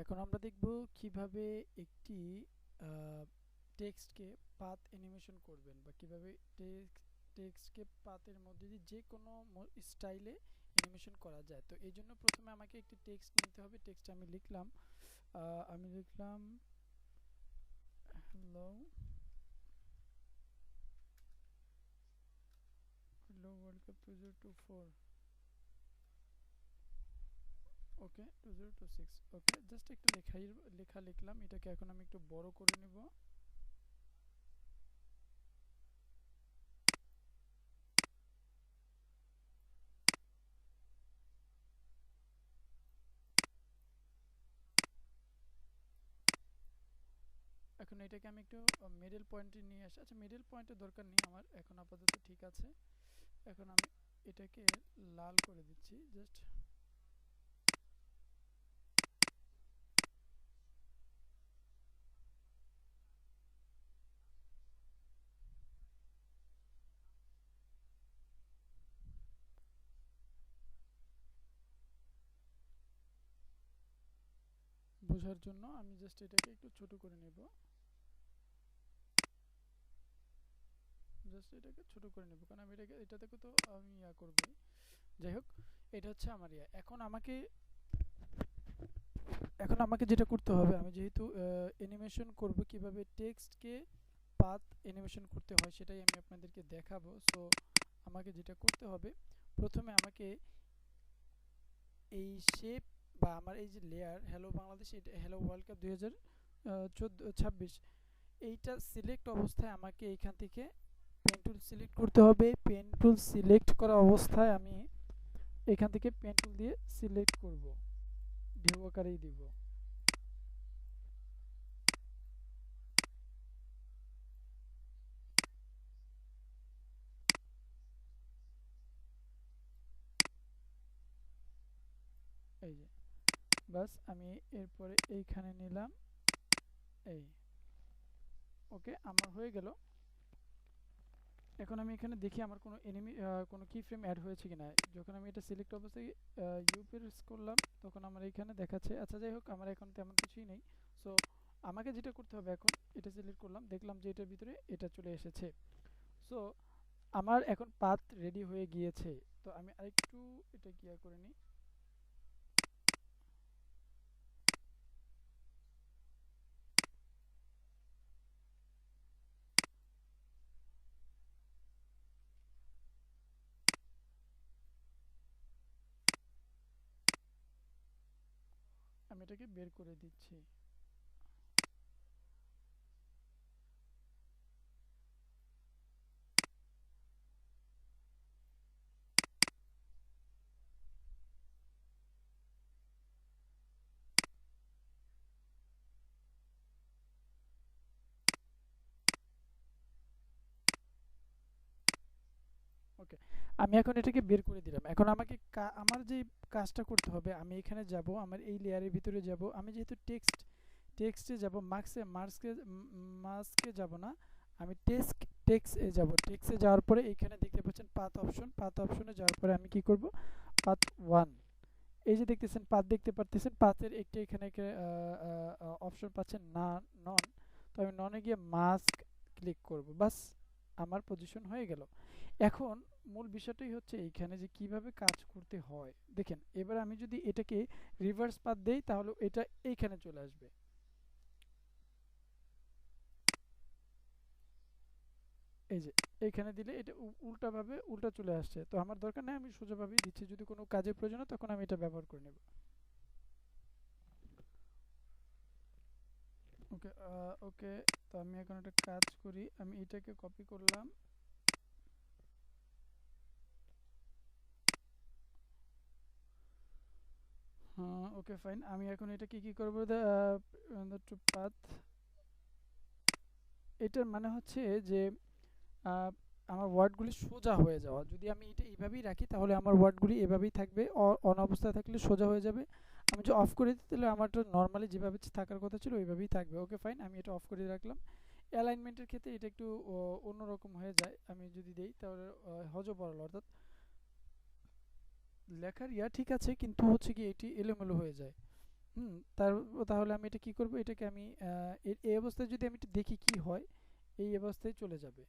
এখন আমরা দেখব কীভাবে একটি টেক্সটকে পাথ অ্যানিমেশন করবেন বা কীভাবে টেক্সটকে পাথের মধ্যে দিয়ে যে কোনো স্টাইলে অ্যানিমেশন করা যায়। তো এই জন্য প্রথমে আমাকে একটি টেক্সট নিতে হবে। টেক্সট আমি লিখলাম আমি লিখলাম, hello hello world cup two four. Okay two zero two six okay just একটা লেখাই লেখা লিখলাম। এটাকে এখন আমি একটু বড় করে নেব। এখন এটাকে আমি একটু মিডল পয়েন্টে নিয়ে আসি। আচ্ছা মিডল পয়েন্টের দরকার নেই আমার, এখন আপাতত ঠিক আছে। এখন আমি এটাকে লাল করে দিচ্ছি জাস্ট বোঝার জন্য আমি জাস্ট এটাকে একটু ছোট করে নেব। জাস্ট এটাকে ছোট করে নেব, কারণ আমি এটাকে, এটা থেকে তো আমি ইয়া করবই যাই হোক, এটা হচ্ছে আমার ইয়া। এখন আমাকে এখন আমাকে যেটা করতে হবে, আমি যেহেতু অ্যানিমেশন করব কীভাবে টেক্সটকে পাথ অ্যানিমেশন করতে হয় সেটাই আমি আপনাদেরকে দেখাবো। সো আমাকে যেটা করতে হবে, প্রথমে আমাকে এই শেপ বা আমার এই যে লেয়ার হ্যালো বাংলাদেশ এটা হ্যালো ওয়ার্ল্ড কাপ দুই হাজার ছাব্বিশ, এইটা সিলেক্ট অবস্থায় আমাকে এইখান থেকে পেন টুল সিলেক্ট করতে হবে। পেন টুল সিলেক্ট করা অবস্থায় আমি এখান থেকে পেন টুল দিয়ে সিলেক্ট করব। ঢেউ আকারেই দিব এই যে বাস আমি এরপরে এইখানে নিলাম। এই। ওকে, আমার হয়ে গেল। এখন আমি এখানে দেখি আমার কোনো এনিমি কোনো কি ফ্রেম অ্যাড হয়েছে কিনা। যখন আমি এটা সিলেক্ট অবস্থায় ইউ প্রেস করলাম, তখন আমার এখানে দেখাচ্ছে। আচ্ছা যাই হোক, আমার এখন তেমন কিছুই নেই। সো আমাকে যেটা করতে হবে এখন, এটা সিলেক্ট করলাম, দেখলাম যে এটার ভিতরে এটা চলে এসেছে। সো আমার এখন পাথ রেডি হয়ে গিয়েছে। তো আমি আরেকটু এটা গিয়া করে নিই। এটাকে বের করে দিচ্ছি ওকে আমি এখন এটাকে বের করে দিলাম। এখন আমাকে আমার যে কাজটা করতে হবে, আমি এখানে যাব, আমার এই লেয়ারের ভিতরে যাব। আমি যেহেতু টেক্সট টেক্সটে যাব মার্কসে মার্কসকে মাস্কে যাব না, আমি টেক্সট টেক্সে যাব। টেক্সে যাওয়ার পরে এইখানে দেখতে পাচ্ছেন পাথ অপশন পাথ অপশনে যাওয়ার পরে আমি কি করব? পাথ ওয়ান এই যে দেখতেছেন পাথ দেখতে পারতেছেন পাথের একটি এখানে অপশন পাচ্ছেন না নন তো আমি ননে গিয়ে মাস্ক ক্লিক করব। বাস, আমার পজিশন হয়ে গেল। এখন মূল বিষয়টাই হচ্ছে এইখানে যে কীভাবে কাজ করতে হয়। দেখেন, এবার আমি যদি এটাকে রিভার্স পাথ দেই, তাহলে এটা এইখানে চলে আসবে। এই যে, এইখানে দিলে এটা উল্টাভাবে উল্টা চলে আসছে। তো আমার দরকার নেই, আমি সোজাভাবেই দিচ্ছি। যদি কোনো কাজের প্রয়োজন হয়, তখন আমি এটা ব্যবহার করে নেব। ওকে ওকে, তো আমি এখন একটা কাজ করি। আমি এটাকে কপি করলাম। ওকে ফাইন আমি এখন এটা কি কি করব? টু পাথ এটার মানে হচ্ছে যে আমার ওয়ার্ডগুলি সোজা হয়ে যাওয়া। যদি আমি এটা এইভাবেই রাখি, তাহলে আমার ওয়ার্ডগুলি এভাবেই থাকবে। অন অবস্থায় থাকলে সোজা হয়ে যাবে। আমি যদি অফ করে দিই, তাহলে আমারটা নর্মালি যেভাবে থাকার কথা ছিল, ওইভাবেই থাকবে। ওকে ফাইন আমি এটা অফ করে রাখলাম। অ্যালাইনমেন্টের ক্ষেত্রে এটা একটু অন্যরকম হয়ে যায়। আমি যদি দেই, তাহলে হজবরল অর্থাৎ লেখার, ইয়া, ঠিক আছে, কিন্তু হচ্ছে কি এটি এলোমেলো হয়ে যায়। হুম, তার, তাহলে আমি এটা কি করব? এটাকে আমি এই অবস্থায় যদি আমি দেখি কি হয়, এই অবস্থায় চলে যাবে।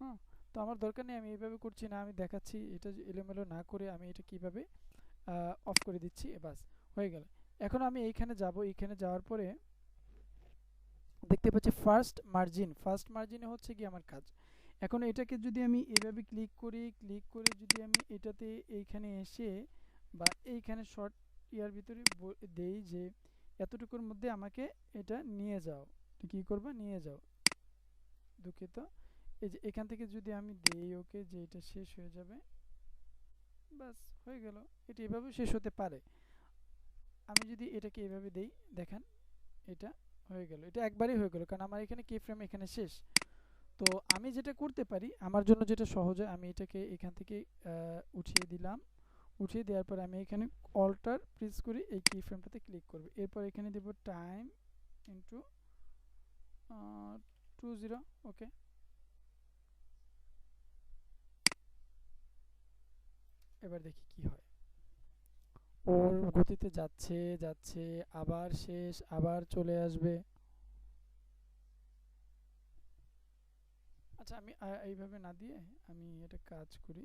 হ্যাঁ তো আমার দরকার নেই, আমি এইভাবে করছি না, আমি দেখাচ্ছি, এটা এলোমেলো না করে আমি এটা কীভাবে অফ করে দিচ্ছি বাস, হয়ে গেল। এখন আমি এইখানে যাব, এইখানে যাওয়ার পরে দেখতে পাচ্ছি ফার্স্ট মার্জিন ফার্স্ট মার্জিনে হচ্ছে কি আমার কাজ। এখন এটাকে যদি আমি এভাবে ক্লিক করি ক্লিক করে যদি আমি এটাতে এইখানে এসে বা এইখানে শর্ট ইয়ার ভিতরে দেই যে এতটুকুর মধ্যে আমাকে এটা নিয়ে যাও। তো কী করবা? নিয়ে যাও। দুঃখিত। এই যে এখান থেকে যদি আমি দেই ওকে যে এটা শেষ হয়ে যাবে বাস হয়ে গেল। এটা এভাবে শেষ হতে পারে। আমি যদি এটাকে এভাবে দেই, দেখেন, এটা হয়ে গেল। এটা একবারই হয়ে গেল, কারণ আমার এখানে কি ফ্রেম এখানে শেষ। তো আমি যেটা করতে পারি, আমার জন্য যেটা সহজ হয়, আমি এটাকে এখান থেকে উঠিয়ে দিলাম। উঠিয়ে দেওয়ার পর আমি এখানে অল্টার প্রেস করে এই কি ফ্রেমটাতে ক্লিক করব। এরপর এখানে দেব time into two zero okay এবার দেখি কি হয়। ওর গতিতে যাচ্ছে যাচ্ছে, আবার শেষ, আবার চলে আসবে। আচ্ছা আমি এইভাবে না দিয়ে আমি এটা কাজ করি।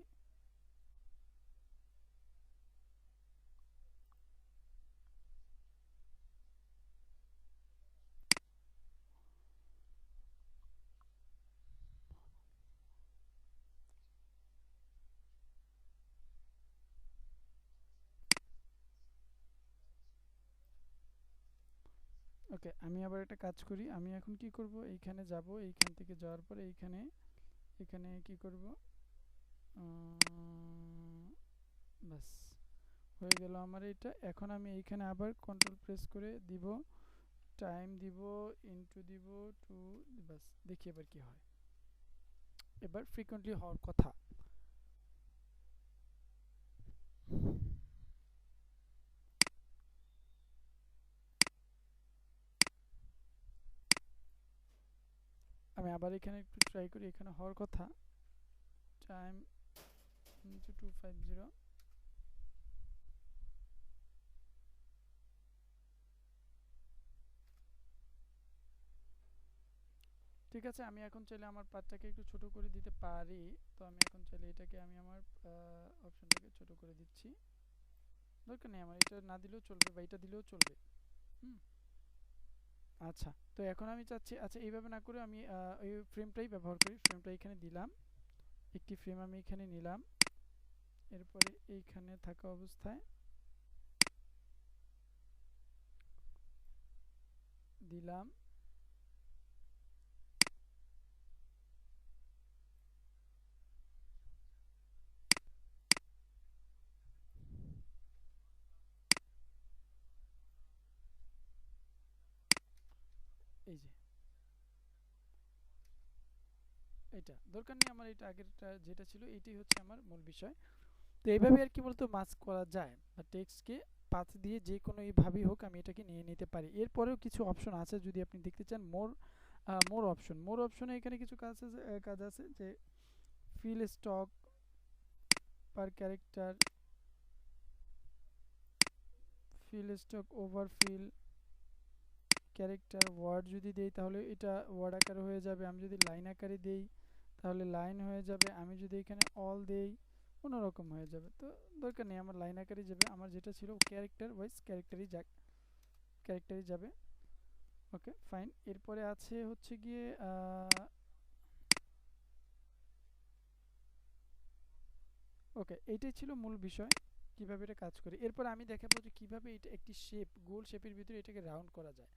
ওকে, আমি আবার একটা কাজ করি। আমি এখন কি করব? এইখানে যাব, এইখান থেকে যাওয়ার পরে এইখানে, এখানে কি করব? বাস হয়ে গেল আমার এটা এখন আমি এইখানে আবার কন্ট্রোল প্রেস করে দিব টাইম দিব ইনটু দিব টু বাস দেখি এবার কি হয়। এবার ফ্রিকোয়েন্টলি হওয়ার কথা। আবার এখানে একটু ট্রাই করি, এখানে হওয়ার কথা। টাইম টু ফাইভ জিরো ঠিক আছে, আমি এখন চাইলে আমার পার্টটাকে একটু ছোট করে দিতে পারি। তো আমি এখন চাইলে এটাকে আমি আমার অপশনটাকে ছোট করে দিচ্ছি। দরকার নেই আমার, এটা না দিলেও চলবে বা এটা দিলেও চলবে। হুম। আচ্ছা তো এখন আমি চাচ্ছি আচ্ছা এইভাবে না করে আমি ওই ফ্রেমটাই ব্যবহার করি। ফ্রেমটা এখানে দিলাম। একটি ফ্রেম আমি এখানে নিলাম। এরপরে এইখানে থাকা অবস্থায় দিলাম। এই যে। এটা, দরকার নেই আমার এটা আগেরটা যেটা ছিল, এটাই হচ্ছে আমার মূল বিষয়। তো এইভাবে আর কি বলতো মাস্ক করা যায়, বা টেক্সটকে পাথ দিয়ে যে কোনো এইভাবেই হোক আমি এটাকে নিয়ে নিতে পারি। এরপরেও কিছু অপশন আছে, যদি আপনি দেখতে চান মোর মোর অপশন মোর অপশনে এখানে কিছু কাজ আছে কাজ আছে যে fill stock per character fill stock over fill character word যদি দেই, তাহলে এটা ওয়ার্ড আকারে হয়ে যাবে। আমি যদি লাইন আকারে দেই, তাহলে লাইন হয়ে যাবে। আমি যদি এখানে অল দেই, অন্যরকম হয়ে যাবে। তো দরকার নেই, আমার লাইন আকারে যাবে। আমার যেটা ছিল ক্যারেক্টার ওয়াইজ ক্যারেক্টারই যাক ক্যারেক্টারই যাবে। ওকে ফাইন এরপরে আছে হচ্ছে গিয়ে ওকে এইটাই ছিল মূল বিষয়, কীভাবে এটা কাজ করে। এরপর আমি দেখাবো যে কীভাবে এটা একটি শেপ গোল শেপের ভিতরে এটাকে রাউন্ড করা যায়।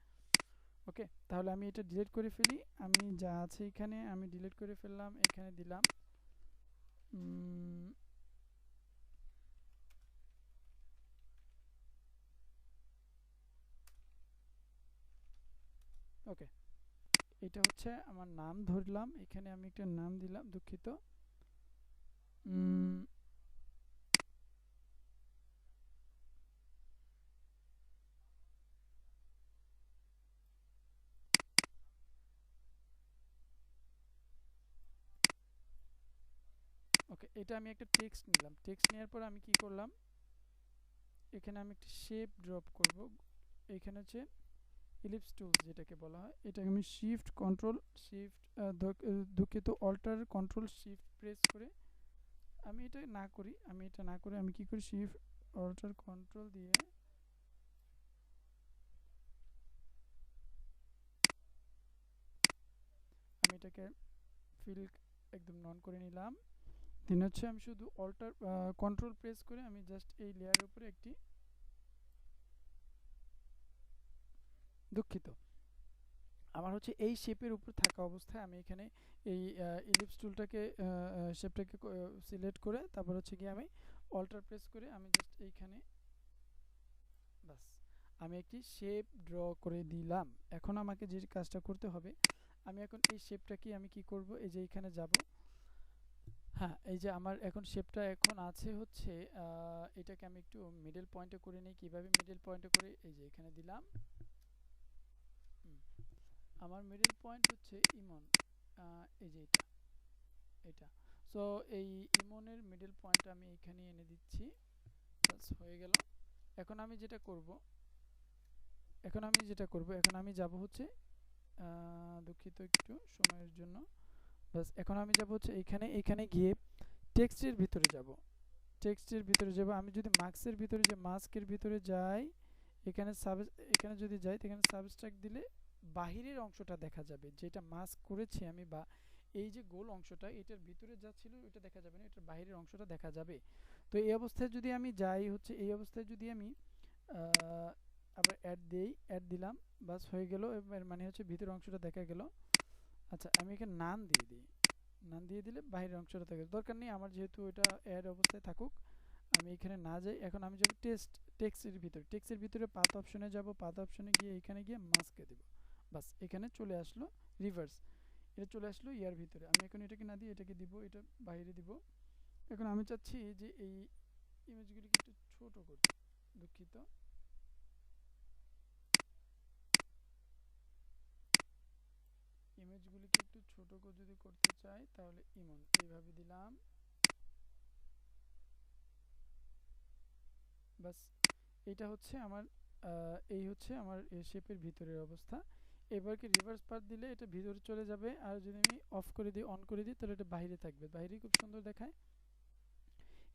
ওকে তাহলে আমি এটা ডিলিট করে ফেলি। আমি যা আছে এখানে আমি ডিলিট করে ফেললাম, এখানে দিলাম। ওকে এটা হচ্ছে আমার নাম ধরলাম। এখানে আমি একটা নাম দিলাম, দুঃখিত। এটা আমি একটা টেক্সট নিলাম। টেক্সট নেওয়ার পর আমি কি করলাম? এখানে আমি একটা শেপ ড্রপ করব। এখানে হচ্ছে ইলিপস টুলস যেটাকে বলা হয়। এটাকে আমি শিফট কন্ট্রোল শিফট দুঃখিত অল্টার কন্ট্রোল শিফট প্রেস করে আমি এটা না করি। আমি এটা না করে আমি কি করি? শিফট অল্টার কন্ট্রোল দিয়ে আমি এটাকে ফিল একদম নন করে নিলাম। দেন হচ্ছে আমি শুধু অল্টার কন্ট্রোল প্রেস করে আমি জাস্ট এই লেয়ারের উপরে একটি দুঃখিত। আমার হচ্ছে এই শেপের উপর থাকা অবস্থায় আমি এখানে এই ইলিপস টুলটাকে শেপটাকে সিলেক্ট করে তারপর হচ্ছে গিয়ে আমি অল্টার প্রেস করে আমি জাস্ট এইখানে বাস আমি একটি শেপ ড্র করে দিলাম। এখন আমাকে যে কাজটা করতে হবে, আমি এখন এই শেপটাকে আমি কি করব? এই যে এখানে যাব হ্যাঁ এই যে আমার এখন শেপটা এখন আছে হচ্ছে এটাকে আমি একটু মিডল পয়েন্টে করে নিই। কীভাবে মিডল পয়েন্টে করে, এই যে এখানে দিলাম। আমার মিডল পয়েন্ট হচ্ছে ইমন এই যে এটা এটা। সো এই ইমনের মিডল পয়েন্টটা আমি এখানে এনে দিচ্ছি। হয়ে গেল। এখন আমি যেটা করব, এখন আমি যেটা করব, এখন আমি যাব হচ্ছে দুঃখিত একটু সময়ের জন্য। বাস এখন আমি যাব হচ্ছে এখানে এখানে গিয়ে টেক্সটের ভিতরে যাব। টেক্সটের ভিতরে যাব। আমি যদি মার্কসের ভিতরে যে মাস্কের ভিতরে যাই, এখানে সাব এখানে যদি যাই এখানে সাবস্ট্রাক্ট দিলে বাহিরের অংশটা দেখা যাবে। যেটা মাস্ক করেছি আমি বা এই যে গোল অংশটা, এটার ভিতরে যা ছিল ওইটা দেখা যাবে না, এটার বাহিরের অংশটা দেখা যাবে। তো এই অবস্থায় যদি আমি যাই হচ্ছে, এই অবস্থায় যদি আমি আবার অ্যাড দিই অ্যাড দিলাম বাস হয়ে গেল। মানে হচ্ছে ভিতরের অংশটা দেখা গেল। আচ্ছা আমি এখানে নান দিয়ে দিই। নান দিয়ে দিলে বাহিরের অংশটা থাকে। দরকার নেই, আমার যেহেতু এটা অ্যাড অবস্থায় থাকুক, আমি এখানে না যাই। এখন আমি যাব টেক্সট টেক্সটের ভিতরে। টেক্সটের ভিতরে পাত অপশনে যাব, পাত অপশনে গিয়ে এখানে গিয়ে মাস্কে দেব। বাস এখানে চলে আসলো রিভার্স এটা চলে আসলো ইয়ার ভিতরে। আমি এখন এটাকে না দিয়ে এটাকে দিব, এটা বাইরে দিব। এখন আমি চাচ্ছি যে এই ইমেজগুলিকে একটু ছোট করতে। দুঃখিত। ইমেজগুলিকে একটু ছোট যদি করতে চাই, তাহলে ইমন, এইভাবে দিলাম। বাস এটা হচ্ছে আমার এই হচ্ছে আমার শেপের ভিতরের অবস্থা। এবারকে রিভার্স পার্ট দিলে এটা ভিতরে চলে যাবে, আর যদি আমি অফ করে দিই অন করে দিই, তাহলে এটা বাইরে থাকবে। বাইরে খুব সুন্দর দেখায়।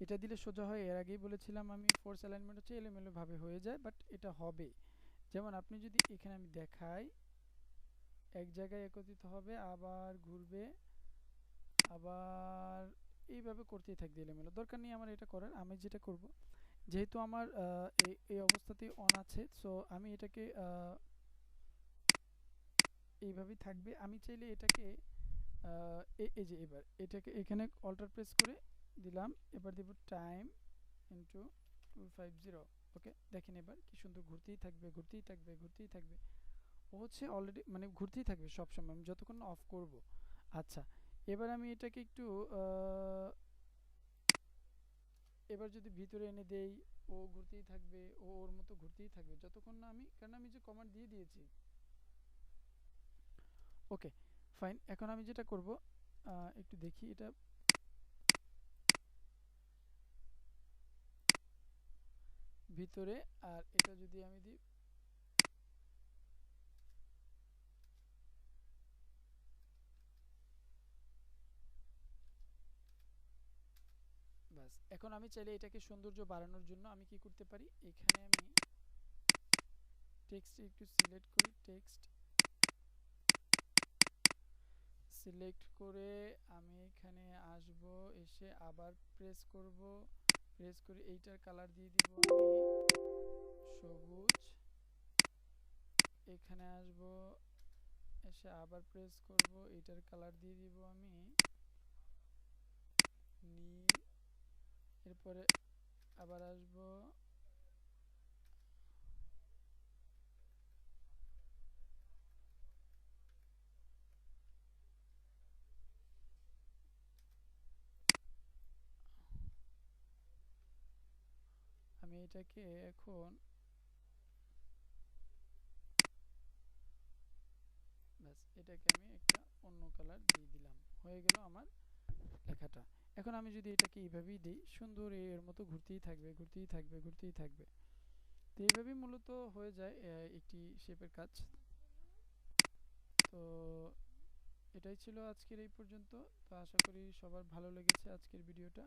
এটা দিলে সোজা হয়, এর আগেই বলেছিলাম আমি ফোর্স অ্যালাইনমেন্ট হচ্ছে এলোমেলোভাবে হয়ে যায় বাট এটা হবে যেমন আপনি যদি এখানে আমি দেখাই এক জায়গায় একত্রিত হবে, আবার ঘুরবে, আবার এইভাবে করতেই থাকবে এলোমেলো। দরকার নেই আমার এটা করার, আমি যেটা করব, যেহেতু আমার এই অবস্থাতেই অন আছে সো আমি এটাকে এইভাবেই থাকবে। আমি চাইলে এটাকে এই যে এবার, এটাকে এখানে অল্টার প্রেস করে দিলাম, এবার দেব time into two five zero okay দেখেন এবার কি সুন্দর ঘুরতেই থাকবে ঘুরতেই থাকবে ঘুরতেই থাকবে। ও হচ্ছে অলরেডি মানে ঘুরতেই থাকবে সবসময়, আমি যতক্ষণ অফ করব। আচ্ছা এবার আমি এটাকে একটু এবার যদি ভিতরে এনে দেই, ও ঘুরতেই থাকবে, ও ওর মতো ঘুরতেই থাকবে, যতক্ষণ না আমি, কারণ আমি যে কমান্ড দিয়ে দিয়েছি। ওকে ফাইন এখন আমি যেটা করব একটু দেখি এটা। ভিতরে, আর এটা যদি আমি দিই বাস এখন আমি চাইলে এটাকে সৌন্দর্য বাড়ানোর জন্য আমি কি করতে পারি? এখানে আমি টেক্সট একটু সিলেক্ট করি টেক্সট সিলেক্ট করে আমি এখানে আসব, এসে আবার প্রেস করব প্রেস করে এইটার কালার দিয়ে দিব আমি সবুজ। এখানে আসব, এসে আবার প্রেস করব, এইটার কালার দিয়ে দিব আমি নীল। এরপরে আবার আসব। আমি এটাকে এখন ব্যাস, এটাকে আমি একটা অন্য কালার দিয়ে দিলাম। হয়ে গেল আমার লেখাটা। এখন আমি যদি এটাকে এইভাবেই দিই, সুন্দর এর মতো ঘুরতেই থাকবে ঘুরতেই থাকবে ঘুরতেই থাকবে। তো এইভাবেই মূলত হয়ে যায় একটি শেপের কাজ। তো এটাই ছিল আজকের এই পর্যন্ত। তো আশা করি সবার ভালো লেগেছে আজকের ভিডিওটা।